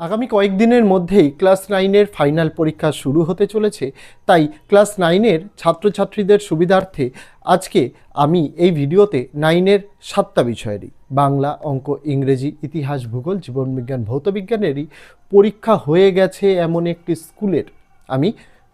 আগামী কয়েকদিনের মধ্যেই ক্লাস নাইনের ফাইনাল পরীক্ষা শুরু হতে চলেছে, তাই ক্লাস নাইনের ছাত্রছাত্রীদের সুবিধার্থে আজকে আমি এই ভিডিওতে নাইনের সাতটা বিষয়েরই, বাংলা, অঙ্ক, ইংরেজি, ইতিহাস, ভূগোল জীবনবিজ্ঞান ভৌতবিজ্ঞানেরই পরীক্ষা হয়ে গেছে এমন একটি স্কুলের আমি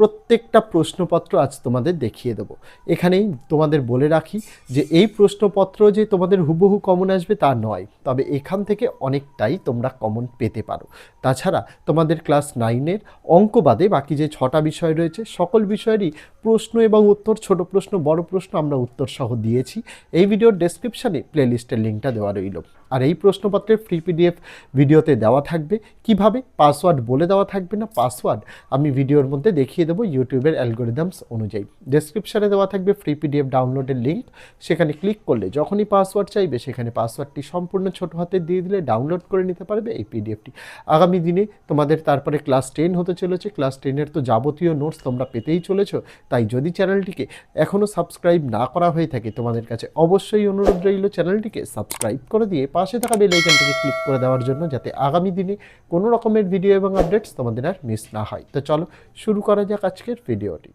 প্রত্যেকটা প্রশ্নপত্র আজ তোমাদের দেখিয়ে দেবো। এখানেই তোমাদের বলে রাখি যে এই প্রশ্নপত্র যে তোমাদের হুবহু কমন আসবে তা নয়, তবে এখান থেকে অনেকটাই তোমরা কমন পেতে পারো। তাছাড়া তোমাদের ক্লাস নাইনের অঙ্ক বাদে বাকি যে ছটা বিষয় রয়েছে, সকল বিষয়েরই প্রশ্ন এবং উত্তর, ছোট প্রশ্ন, বড় প্রশ্ন আমরা উত্তর সহ দিয়েছি। এই ভিডিওর ডেসক্রিপশানে প্লেলিস্টের লিঙ্কটা দেওয়া রইল। আর এই প্রশ্নপত্রের ফ্রি পিডিএফ ভিডিওতে দেওয়া থাকবে। কীভাবে? পাসওয়ার্ড বলে দেওয়া থাকবে না। পাসওয়ার্ড আমি ভিডিওর মধ্যে দেখিয়ে দেবো ইউটিউবের অ্যালগোরিদমস অনুযায়ী। ডেসক্রিপশানে দেওয়া থাকবে ফ্রি পিডিএফ ডাউনলোডের লিঙ্ক সেখানে ক্লিক করলে যখনই পাসওয়ার্ড চাইবে, সেখানে পাসওয়ার্ডটি সম্পূর্ণ ছোট হাতে দিয়ে দিলে ডাউনলোড করে নিতে পারবে এই পিডিএফটি আগামী দিনে তোমাদের তারপরে ক্লাস টেন হতে চলেছে। ক্লাস টেনের তো যাবতীয় নোটস তোমরা পেতেই চলেছো। তাই যদি চ্যানেলটিকে এখনও সাবস্ক্রাইব না করা হয়ে থাকে, তোমাদের কাছে অবশ্যই অনুরোধ রইল চ্যানেলটিকে সাবস্ক্রাইব করে দিয়ে পাশে থাকা বেল আইকনটিকে ক্লিক করে দেওয়ার জন্য যাতে আগামী দিনে কোনো রকমের ভিডিও এবং আপডেটস তোমাদের আর মিস না হয়। তো চলো শুরু করা যাক আজকের ভিডিওটি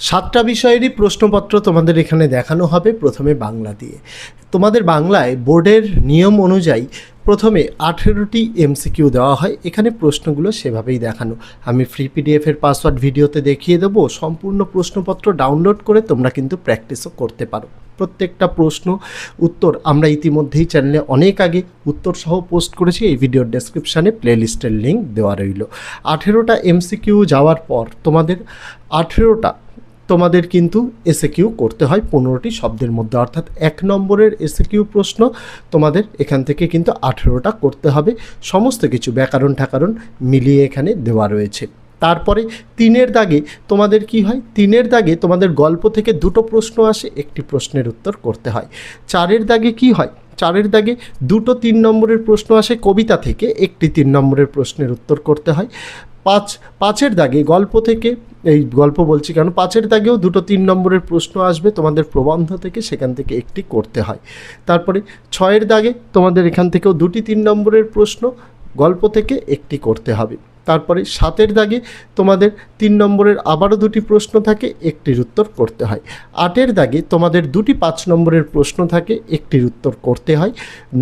সাতটা বিষয়েরই প্রশ্নপত্র তোমাদের এখানে দেখানো হবে প্রথমে বাংলা দিয়ে। তোমাদের বাংলায় বোর্ডের নিয়ম অনুযায়ী প্রথমে আঠেরোটি এমসিকিউ দেওয়া হয়, এখানে প্রশ্নগুলো সেভাবেই দেখানো। আমি ফ্রি পিডিএফের পাসওয়ার্ড ভিডিওতে দেখিয়ে দেবো, সম্পূর্ণ প্রশ্নপত্র ডাউনলোড করে তোমরা কিন্তু প্র্যাকটিসও করতে পারো। প্রত্যেকটা প্রশ্ন, উত্তর আমরা ইতিমধ্যেই চ্যানেলে অনেক আগে উত্তর সহ পোস্ট করেছি, এই ভিডিওর ডেসক্রিপশানে প্লেলিস্টের লিঙ্ক দেওয়া রইল। আঠেরোটা এমসিকিউ যাওয়ার পর তোমাদের আঠেরোটা, তোমাদের কিন্তু এসে কিউ করতে হয় পনেরোটি শব্দের মধ্যে। অর্থাৎ এক নম্বরের এসে কিউ প্রশ্ন তোমাদের এখান থেকে কিন্তু আঠেরোটা করতে হবে। সমস্ত কিছু ব্যাকরণ ঠাকারণ মিলিয়ে এখানে দেওয়া রয়েছে। তারপরে তিনের দাগে তোমাদের কি হয়? তিনের দাগে তোমাদের গল্প থেকে দুটো প্রশ্ন আসে, একটি প্রশ্নের উত্তর করতে হয়। চারের দাগে কি হয়? চারের দাগে দুটো তিন নম্বরের প্রশ্ন আসে কবিতা থেকে, একটি তিন নম্বরের প্রশ্নের উত্তর করতে হয়। পাঁচ, পাঁচের দাগে গল্প থেকে, এই গল্প বলছি কেন? পাঁচের দাগেও দুটো তিন নম্বরের প্রশ্ন আসবে তোমাদের প্রবন্ধ থেকে, সেখান থেকে একটি করতে হয়। তারপরে ছয়ের দাগে তোমাদের এখান থেকেও দুটি তিন নম্বরের প্রশ্ন, গল্প থেকে একটি করতে হবে। তারপরে সাতের দাগে তোমাদের তিন নম্বরের আবারও দুটি প্রশ্ন থাকে, একটির উত্তর করতে হয়। আটের দাগে তোমাদের দুটি পাঁচ নম্বরের প্রশ্ন থাকে, একটির উত্তর করতে হয়।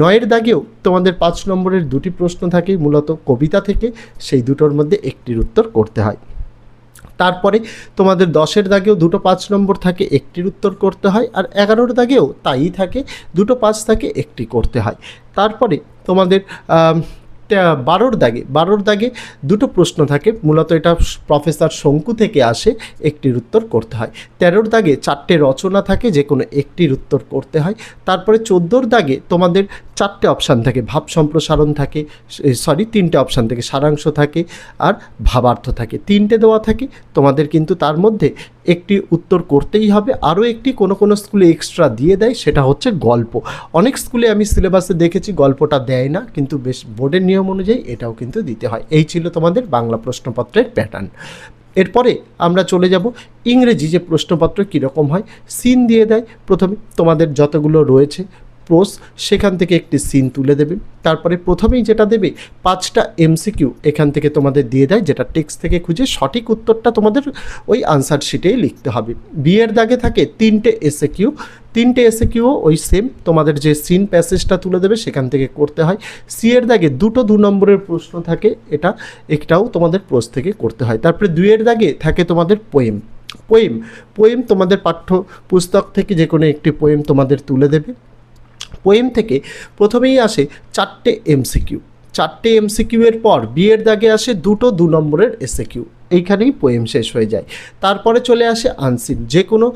নয়ের দাগেও তোমাদের পাঁচ নম্বরের দুটি প্রশ্ন থাকে, মূলত কবিতা থেকে, সেই দুটোর মধ্যে একটির উত্তর করতে হয়। তারপরে তোমাদের দশের দাগেও দুটো পাঁচ নম্বর থাকে, একটির উত্তর করতে হয়, আর এগারোর দাগেও তাই থাকে, দুটো পাঁচ থাকে, একটি করতে হয়। তারপরে তোমাদের বারোর দাগে বারোর দাগে দুটো প্রশ্ন থাকে। মূলত এটা প্রফেসর শঙ্কু থেকে আসে, একটির উত্তর করতে হয়। তেরোর দাগে চারটে রচনা থাকে যে কোনো একটির উত্তর করতে হয়। তারপরে চোদ্দোর দাগে তোমাদের চারটে অপশান থাকে, ভাব সম্প্রসারণ থাকে সরি তিনটে অপশান থাকে, সারাংশ থাকে আর ভাবার্থ থাকে। তিনটে দেওয়া থাকে, তোমাদের কিন্তু তার মধ্যে একটি উত্তর করতেই হবে। আরও একটি কোনো কোনো স্কুলে এক্সট্রা দিয়ে দেয়, সেটা হচ্ছে গল্প। অনেক স্কুলে আমি সিলেবাসে দেখেছি, গল্পটা দেয় না, কিন্তু বেশ বোর্ডের নিয়ম অনুযায়ী এটাও কিন্তু দিতে হয়। এই ছিল তোমাদের বাংলা প্রশ্নপত্রের প্যাটার্ন এরপরে আমরা চলে যাব, ইংরেজি যে প্রশ্নপত্র কীরকম হয় সিন দিয়ে দেয়। প্রথমে তোমাদের যতগুলো রয়েছে প্রোস সেখান থেকে একটি সিন তুলে দেবে। তারপরে প্রথমেই যেটা দেবে, পাঁচটা এমসিকিউ এখান থেকে তোমাদের দিয়ে দেয়, যেটা টেক্সট থেকে খুঁজে সঠিক উত্তরটা তোমাদের ওই আনসার শিটেই লিখতে হবে। বিয়ের দাগে থাকে তিনটে এসে কিউ তিনটে এসে কিউ ওই সেম, তোমাদের যে সিন প্যাসেজটা তুলে দেবে সেখান থেকে করতে হয়। সি এর দাগে দুটো দু নম্বরের প্রশ্ন থাকে, এটা একটাও তোমাদের প্রোস থেকে করতে হয়। তারপরে দুইয়ের দাগে থাকে তোমাদের পোয়েম। পোয়েম পোয়েম তোমাদের পাঠ্য পুস্তক থেকে যে কোনো একটি পোয়েম তোমাদের তুলে দেবে। পোয়েম থেকে প্রথমেই আসে চারটে এমসিকিউ চারটে এমসিকিউ এর পর বিয়ের দাগে আসে দুটো দু নম্বরের এসএকিউ এইখানেই পোয়েম শেষ হয়ে যায়। তারপরে চলে আসে আনসিন যে কোনো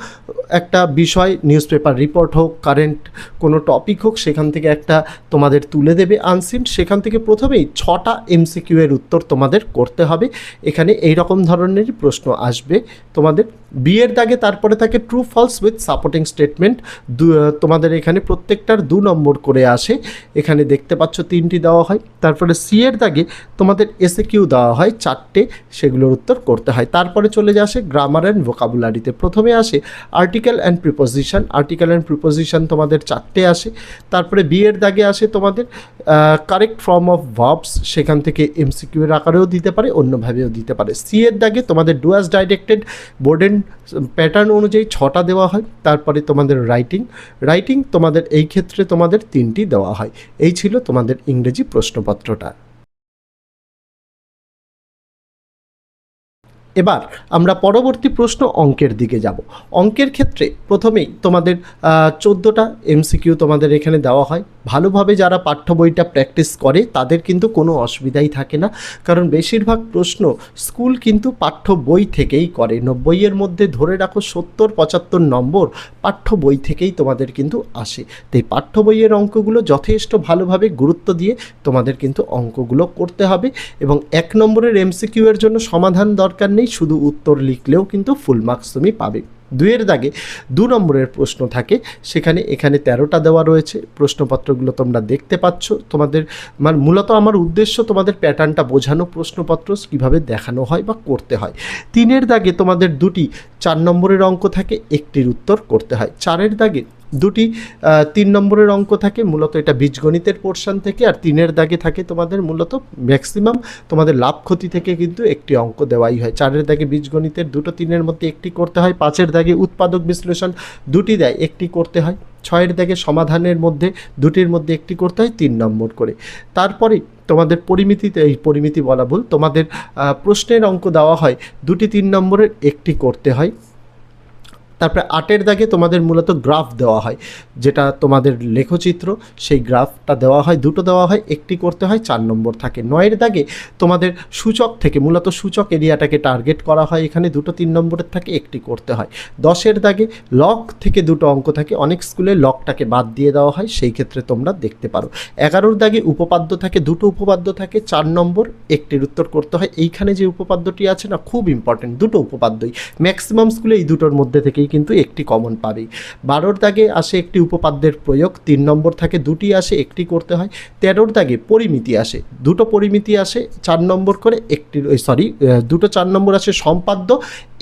একটা বিষয় নিউজ পেপার রিপোর্ট হোক কারেন্ট কোনো টপিক হোক, সেখান থেকে একটা তোমাদের তুলে দেবে আনসিন সেখান থেকে প্রথমেই ছটা এমসিকিউ এর উত্তর তোমাদের করতে হবে। এখানে এই রকম ধরনেরই প্রশ্ন আসবে তোমাদের। বিয়ের দাগে তারপরে থাকে true false with supporting statement তোমাদের এখানে প্রত্যেকটার দু নম্বর করে আসে। এখানে দেখতে পাচ্ছ তিনটি দেওয়া হয়। তারপরে সি এর দাগে তোমাদের এসে কিউ দেওয়া হয় চারটে। সেগুলোর উত্তর করতে হয়। তারপরে চলে আসে গ্রামার অ্যান্ড ভোকাবুলারিতে প্রথমে আসে article and preposition article and preposition তোমাদের চারটে আসে। তারপরে বিয়ের দাগে আসে তোমাদের কারেক্ট ফর্ম অফ ভার্বস সেখান থেকে এমসিকিউ এর আকারেও দিতে পারে, অন্যভাবেও দিতে পারে। সি এর দাগে তোমাদের ডুয়াস ডাইরেক্টেড বোর্ডেন প্যাটার্ন অনুযায়ী ছটা দেওয়া হয়। তারপরে তোমাদের রাইটিং রাইটিং তোমাদের এই ক্ষেত্রে তোমাদের তিনটি দেওয়া হয়। এই ছিল তোমাদের ইংরেজি প্রশ্নপত্রটা। এবার আমরা পরবর্তী প্রশ্ন অঙ্কের দিকে যাব। অঙ্কের ক্ষেত্রে প্রথমেই তোমাদের চোদ্দোটা এমসিকিউ তোমাদের এখানে দেওয়া হয়। ভালোভাবে যারা পাঠ্য বইটা প্র্যাকটিস করে, তাদের কিন্তু কোনো অসুবিধাই থাকে না। কারণ বেশিরভাগ প্রশ্ন স্কুল কিন্তু পাঠ্য বই থেকেই করে। নব্বইয়ের মধ্যে ধরে রাখো সত্তর, পঁচাত্তর নম্বর পাঠ্য বই থেকেই তোমাদের কিন্তু আসে। তাই পাঠ্য বইয়ের অঙ্কগুলো যথেষ্ট ভালোভাবে গুরুত্ব দিয়ে তোমাদের কিন্তু অঙ্কগুলো করতে হবে। এবং এক নম্বরের এমসিকিউ এর জন্য সমাধান দরকার নেই। শুধু উত্তর লিখলেও কিন্তু ফুল মার্কস তুমি পাবে। দুয়ের দাগে দু নম্বরের প্রশ্ন থাকে, সেখানে এখানে তেরোটা দেওয়া রয়েছে। প্রশ্নপত্রগুলো তোমরা দেখতে পাচ্ছ। তোমাদের মানে মূলত আমার উদ্দেশ্য তোমাদের প্যাটার্নটা বোঝানো প্রশ্নপত্র, কীভাবে দেখানো হয় বা করতে হয়। তিনের দাগে তোমাদের দুটি চার নম্বরের অঙ্ক থাকে, একটির উত্তর করতে হয়। চারের দাগে দুটি তিন নম্বরের অঙ্ক থাকে, মূলত এটা বীজগণিতের পোর্শন থেকে, আর তিনের দাগে থাকে তোমাদের মূলত ম্যাক্সিমাম তোমাদের লাভ ক্ষতি থেকে কিন্তু একটি অঙ্ক দেওয়াই হয়। চারের দাগে বীজগণিতের দুটো, তিনের মধ্যে একটি করতে হয়, পাঁচের দাগে উৎপাদক বিশ্লেষণ দুটি দেয়, একটি করতে হয়। ছয়ের দাগে সমাধানের মধ্যে দুটির মধ্যে একটি করতে হয়, তিন নম্বর করে। তারপরে তোমাদের পরিমিতিতে, এই পরিমিতি বলা ভুল, তোমাদের প্রশ্নের অঙ্ক দেওয়া হয়, দুটি, তিন নম্বরের একটি করতে হয়। তারপরে আটের দাগে তোমাদের মূলত গ্রাফ দেওয়া হয়, যেটা তোমাদের লেখচিত্র, সেই গ্রাফটা দেওয়া হয়, দুটো দেওয়া হয়, একটি করতে হয়, চার নম্বর থাকে। নয়ের দাগে তোমাদের সূচক থেকে, মূলত সূচক এরিয়াটাকে টার্গেট করা হয় এখানে, দুটো তিন নম্বরের থাকে, একটি করতে হয়। দশের দাগে লক থেকে দুটো অঙ্ক থাকে, অনেক স্কুলে লকটাকে বাদ দিয়ে দেওয়া হয়, সেই ক্ষেত্রে তোমরা দেখতে পারো। এগারোর দাগে উপপাদ্য থাকে, দুটো উপপাদ্য থাকে, চার নম্বর, একটির উত্তর করতে হয়। এইখানে যে উপপাদ্যটি আছে না, খুব ইম্পর্টেন্ট দুটো উপপাদ্যই। ম্যাক্সিমাম স্কুলে এই দুটোর মধ্যে থেকেই কিন্তু একটি কমন পাবেই। বারোর দাগে আসে একটি উপপাদ্যের প্রয়োগ, তিন নম্বর থাকে দুটি আসে, একটি করতে হয়, তেরোর দাগে পরিমিতি আসে, দুটো পরিমিতি আসে, চার নম্বর করে একটি সরি দুটো চার নম্বর আসে সম্পাদ্য,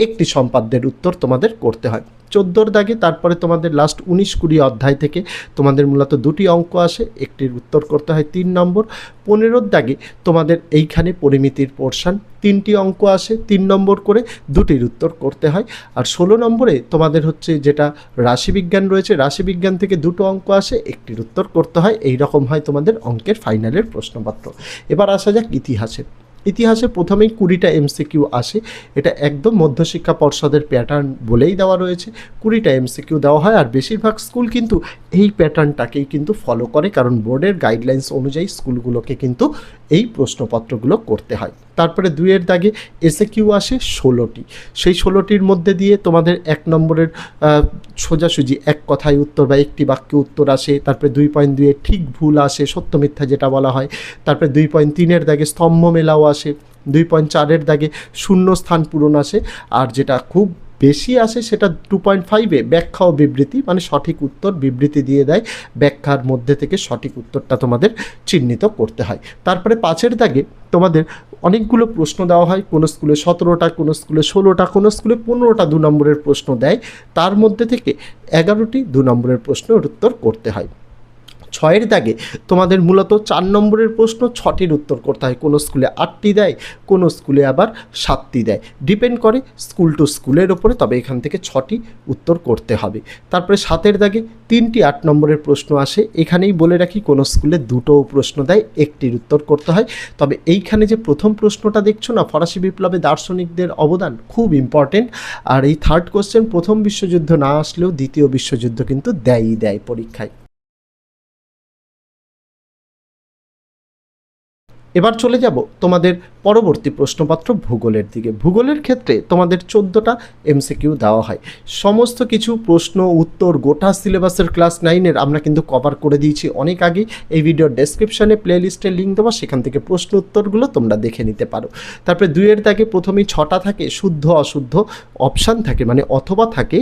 একটি সম্পাদ্যের উত্তর তোমাদের করতে হয়। চোদ্দোর দাগে তারপরে তোমাদের লাস্ট উনিশ কুড়ি অধ্যায় থেকে তোমাদের মূলত দুটি অঙ্ক আসে, একটির উত্তর করতে হয় তিন নম্বর। পনেরোর দাগে তোমাদের এইখানে পরিমিতির পোর্শন তিনটি অঙ্ক আসে, তিন নম্বর করে দুটির উত্তর করতে হয়। আর ষোলো নম্বরে তোমাদের হচ্ছে যেটা রাশিবিজ্ঞান রয়েছে, রাশিবিজ্ঞান থেকে দুটো অঙ্ক আসে, একটির উত্তর করতে হয়। এই রকম হয় তোমাদের অঙ্কের ফাইনালের প্রশ্নপত্র। এবার আসা যাক ইতিহাসে ইতিহাসে প্রথমেই কুড়িটা এমসিকিউ আসে। এটা একদম মধ্যশিক্ষা পর্ষদের প্যাটার্ন বলেই দেওয়া রয়েছে। কুড়িটা এমসিকিউ দেওয়া হয় আর বেশিরভাগ স্কুল কিন্তু এই প্যাটার্নটাকেই কিন্তু ফলো করে। কারণ বোর্ডের গাইডলাইন্স অনুযায়ী স্কুলগুলোকে কিন্তু এই প্রশ্নপত্রগুলো করতে হয়। তারপরে দুইয়ের দাগে এসে কিউ আসে ষোলোটি। সেই ষোলোটির মধ্যে দিয়ে তোমাদের এক নম্বরের সোজাসুজি এক কথায় উত্তর বা একটি বাক্যে উত্তর আসে, তারপরে দুই পয়েন্ট দুয়ে ঠিক ভুল আসে, সত্য মিথ্যা যেটা বলা হয়, তারপরে দুই পয়েন্ট তিনের দাগে স্তম্ভ মেলাও আসে, দুই পয়েন্ট চারের দাগে শূন্য স্থান পূরণ আসে, আর যেটা খুব বেশি আসে সেটা টু পয়েন্ট ফাইভে ব্যাখ্যা ও বিবৃতি মানে সঠিক উত্তর বিবৃতি দিয়ে দেয়। ব্যাখ্যার মধ্যে থেকে সঠিক উত্তরটা তোমাদের চিহ্নিত করতে হয়। তারপরে পাঁচের দাগে তোমাদের অনেকগুলো প্রশ্ন দেওয়া হয়। কোনো স্কুলে সতেরোটা, কোনো স্কুলে ষোলোটা, কোনো স্কুলে পনেরোটা দু নম্বরের প্রশ্ন দেয়। তার মধ্যে থেকে এগারোটি দু নম্বরের প্রশ্নের উত্তর করতে হয়। ছয়ের দাগে তোমাদের মূলত চার নম্বরের প্রশ্ন ছটির উত্তর করতে হয়। কোনো স্কুলে আটটি দেয়, কোনো স্কুলে আবার সাতটি দেয়। ডিপেন্ড করে স্কুল টু স্কুলের ওপরে তবে এখান থেকে ছটি উত্তর করতে হবে। তারপরে সাতের দাগে তিনটি আট নম্বরের প্রশ্ন আসে। এখানেই বলে রাখি, কোনো স্কুলে দুটো প্রশ্ন দেয়, একটির উত্তর করতে হয়। তবে এইখানে যে প্রথম প্রশ্নটা দেখছ না, ফরাসি বিপ্লবে দার্শনিকদের অবদান খুব ইম্পর্টেন্ট আর এই থার্ড কোশ্চেন প্রথম বিশ্বযুদ্ধ না আসলেও দ্বিতীয় বিশ্বযুদ্ধ কিন্তু দেয়ই দেয় পরীক্ষায়। এবার চলে যাব তোমাদের পরবর্তী প্রশ্নপত্র ভূগোলের দিকে। ভূগোলের ক্ষেত্রে তোমাদের চোদ্দোটা এমসিকিউ দেওয়া হয়। সমস্ত কিছু প্রশ্ন, উত্তর, গোটা সিলেবাসের ক্লাস নাইনের আমরা কিন্তু কভার করে দিয়েছি অনেক আগে এই ভিডিওর ডেসক্রিপশনে প্লে লিস্টের লিঙ্ক দেওয়া সেখান থেকে প্রশ্ন উত্তরগুলো তোমরা দেখে নিতে পারো। তারপরে দুইয়ের দাগে প্রথমেই ছটা থাকে, শুদ্ধ, অশুদ্ধ অপশান থাকে মানে অথবা থাকে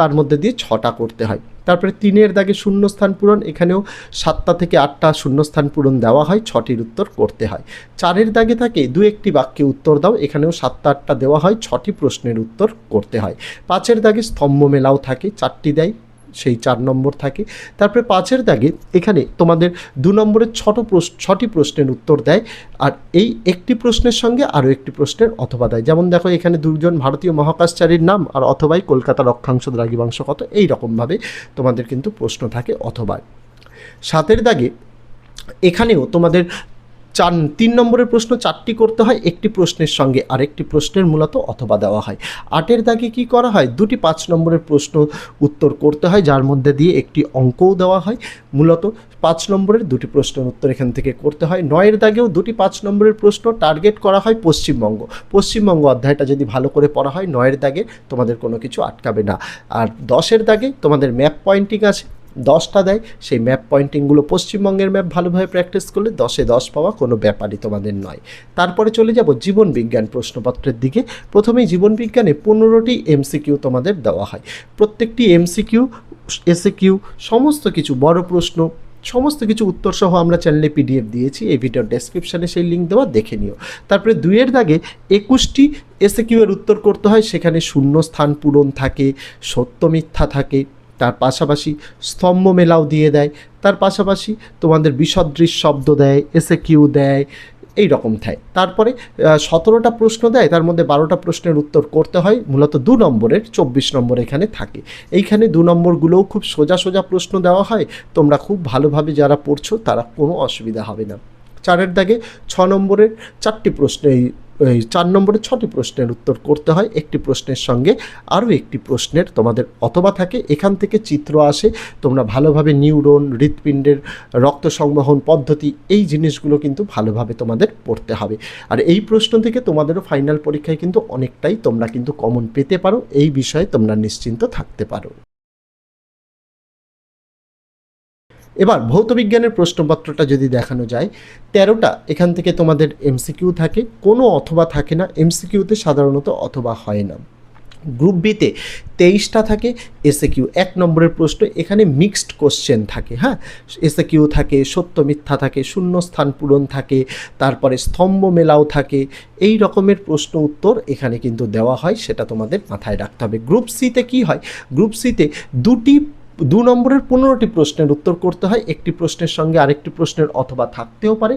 তার মধ্যে দিয়ে ছটা করতে হয়। তারপরে তিনের দাগে শূন্যস্থান পূরণ, এখানেও সাতটা থেকে আটটা শূন্যস্থান পূরণ দেওয়া হয়, ছটির উত্তর করতে হয়। চারের দাগে থাকে, দু একটি বাক্যে উত্তর দাও, এখানেও সাতটা আটটা দেওয়া হয়, ছটি প্রশ্নের উত্তর করতে হয়। পাঁচের দাগে স্তম্ভ মেলাও থাকে, চারটি দেয় সেই চার নম্বর থাকে। তারপরে পাঁচের দাগে এখানে তোমাদের দু নম্বরের ছোট প্রশ্ন ছটি প্রশ্নের উত্তর দেয় আর এই একটি প্রশ্নের সঙ্গে আরও একটি প্রশ্নের অথবা দেয়। যেমন দেখো, এখানে দুজন ভারতীয় মহাকাশচারীর নাম আর অথবাই কলকাতা রক্ষাংশ দ্রাঘিমাংশ কত। এই রকমভাবে তোমাদের কিন্তু প্রশ্ন থাকে অথবা। সাতের দাগে এখানেও তোমাদের চার, তিন নম্বরের প্রশ্ন চারটি করতে হয়, একটি প্রশ্নের সঙ্গে আরেকটি প্রশ্নের মূলত অথবা দেওয়া হয়। আটের দাগে কি করা হয়? দুটি পাঁচ নম্বরের প্রশ্ন উত্তর করতে হয়, যার মধ্যে দিয়ে একটি অঙ্কও দেওয়া হয়। মূলত পাঁচ নম্বরের দুটি প্রশ্নের উত্তর এখান থেকে করতে হয়। নয়ের দাগেও দুটি পাঁচ নম্বরের প্রশ্ন টার্গেট করা হয় পশ্চিমবঙ্গ। পশ্চিমবঙ্গ অধ্যায়টা যদি ভালো করে পড়া হয়, নয়ের দাগে তোমাদের কোনো কিছু আটকাবে না। আর দশের দাগে তোমাদের ম্যাপ পয়েন্টিং আছে দশটা দেয়, সেই ম্যাপ পয়েন্টিংগুলো পশ্চিমবঙ্গের ম্যাপ ভালোভাবে প্র্যাকটিস করলে দশে দশ পাওয়া কোনো ব্যাপারই তোমাদের নয়। তারপরে চলে যাব জীবন বিজ্ঞান প্রশ্নপত্রের দিকে। প্রথমেই জীবন বিজ্ঞানে পনেরোটি এমসিকিউ তোমাদের দেওয়া হয়। প্রত্যেকটি এমসিকিউ এসে কিউ সমস্ত কিছু, বড় প্রশ্ন, সমস্ত কিছু উত্তর সহ আমরা চ্যানেলে পিডিএফ দিয়েছি, এই ভিডিওর ডেসক্রিপশানে সেই লিঙ্ক দেওয়া দেখে নিও। তারপরে দুইয়ের দাগে একুশটি এসে কিউ এর উত্তর করতে হয়, সেখানে শূন্য স্থান পূরণ থাকে, সত্য মিথ্যা থাকে তার পাশাপাশি স্তম্ভ মেলাও দিয়ে দেয়। তার পাশাপাশি তোমাদের বিসদৃশ শব্দ দেয় এসে কিউ দেয় এই রকম থাকে তারপরে সতেরোটা প্রশ্ন দেয়, তার মধ্যে বারোটা প্রশ্নের উত্তর করতে হয়, মূলত দু নম্বরের, চব্বিশ নম্বর এখানে থাকে। এইখানে দু নম্বরগুলোও খুব সোজা সোজা প্রশ্ন দেওয়া হয়, তোমরা খুব ভালোভাবে যারা পড়ছো, তারা কোনো অসুবিধা হবে না। চারের দাগে ছ নম্বরের চারটি প্রশ্ন এই চার নম্বরে ছটি প্রশ্নের উত্তর করতে হয়। একটি প্রশ্নের সঙ্গে আরও একটি প্রশ্নের তোমাদের অথবা থাকে। এখান থেকে চিত্র আসে। তোমরা ভালোভাবে নিউরন, হৃৎপিণ্ডের রক্ত সংবহন পদ্ধতি এই জিনিসগুলো কিন্তু ভালোভাবে তোমাদের পড়তে হবে। আর এই প্রশ্ন থেকে তোমাদেরও ফাইনাল পরীক্ষায় কিন্তু অনেকটাই তোমরা কিন্তু কমন পেতে পারো। এই বিষয়ে তোমরা নিশ্চিন্ত থাকতে পারো। এবার ভৌতবিজ্ঞানের প্রশ্নপত্রটা যদি দেখানো যায়, তেরোটা এখান থেকে তোমাদের এমসিকিউ থাকে, কোনো অথবা থাকে না এমসিকিউতে সাধারণত অথবা হয় না। গ্রুপ বিতে তেইশটা থাকে এসে কিউ এক নম্বরের প্রশ্ন, এখানে মিক্সড কোশ্চেন থাকে হ্যাঁ? এসে কিউ থাকে, সত্য মিথ্যা থাকে শূন্য স্থান পূরণ থাকে, তারপরে স্তম্ভ মেলাও থাকে, এই রকমের প্রশ্ন উত্তর এখানে কিন্তু দেওয়া হয়, সেটা তোমাদের মাথায় রাখতে হবে। গ্রুপ সিতে কি হয়? গ্রুপ সিতে দুটি দু নম্বরের পনেরোটি প্রশ্নের উত্তর করতে হয়। একটি প্রশ্নের সঙ্গে আরেকটি প্রশ্নের অথবা থাকতেও পারে,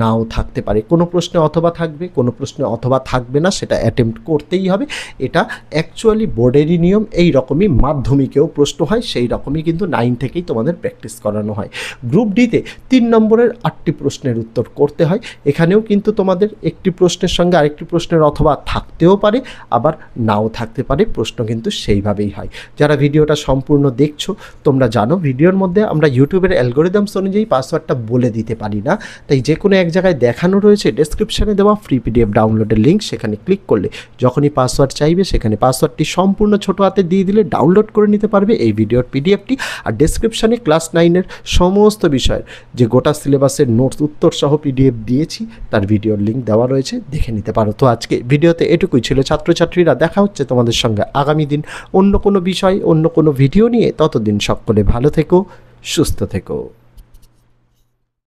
নাও থাকতে পারে। কোনো প্রশ্নে অথবা থাকবে, কোনো প্রশ্নে অথবা থাকবে না, সেটা অ্যাটেম্প্ট করতেই হবে। এটা অ্যাকচুয়ালি বোর্ডেরই নিয়ম, এই রকমই মাধ্যমিকেও প্রশ্ন হয়, সেই রকমই কিন্তু নাইন থেকেই তোমাদের প্র্যাকটিস করানো হয়। গ্রুপ ডিতে তিন নম্বরের আটটি প্রশ্নের উত্তর করতে হয়। এখানেও কিন্তু তোমাদের একটি প্রশ্নের সঙ্গে আরেকটি প্রশ্নের অথবা থাকতেও পারে, আবার নাও থাকতে পারে, প্রশ্ন কিন্তু সেইভাবেই হয়। যারা ভিডিওটা সম্পূর্ণ দেখছ তোমরা জানো, ভিডিওর মধ্যে আমরা ইউটিউবের অ্যালগোরিদমস অনুযায়ী পাসওয়ার্ডটা বলে দিতে পারি না। তাই যে কোনো এক জায়গায় দেখানো রয়েছে ডেসক্রিপশানে দেওয়া ফ্রি পিডিএফ ডাউনলোডের লিঙ্ক সেখানে ক্লিক করলে যখনই পাসওয়ার্ড চাইবে, সেখানে পাসওয়ার্ডটি সম্পূর্ণ ছোটো হাতে দিয়ে দিলে ডাউনলোড করে নিতে পারবে এই ভিডিওর পিডিএফটি আর ডেসক্রিপশানে ক্লাস নাইনের সমস্ত বিষয়ের যে গোটা সিলেবাসের নোটস উত্তর সহ পিডিএফ দিয়েছি, তার ভিডিওর লিঙ্ক দেওয়া রয়েছে, দেখে নিতে পারো। তো আজকে ভিডিওতে এটুকুই ছিল। ছাত্রছাত্রীরা, দেখা হচ্ছে তোমাদের সঙ্গে আগামী দিন অন্য কোনো বিষয়, অন্য কোনো ভিডিও নিয়ে। ততদিন সকলে ভালো থেকো সুস্থ থেকো।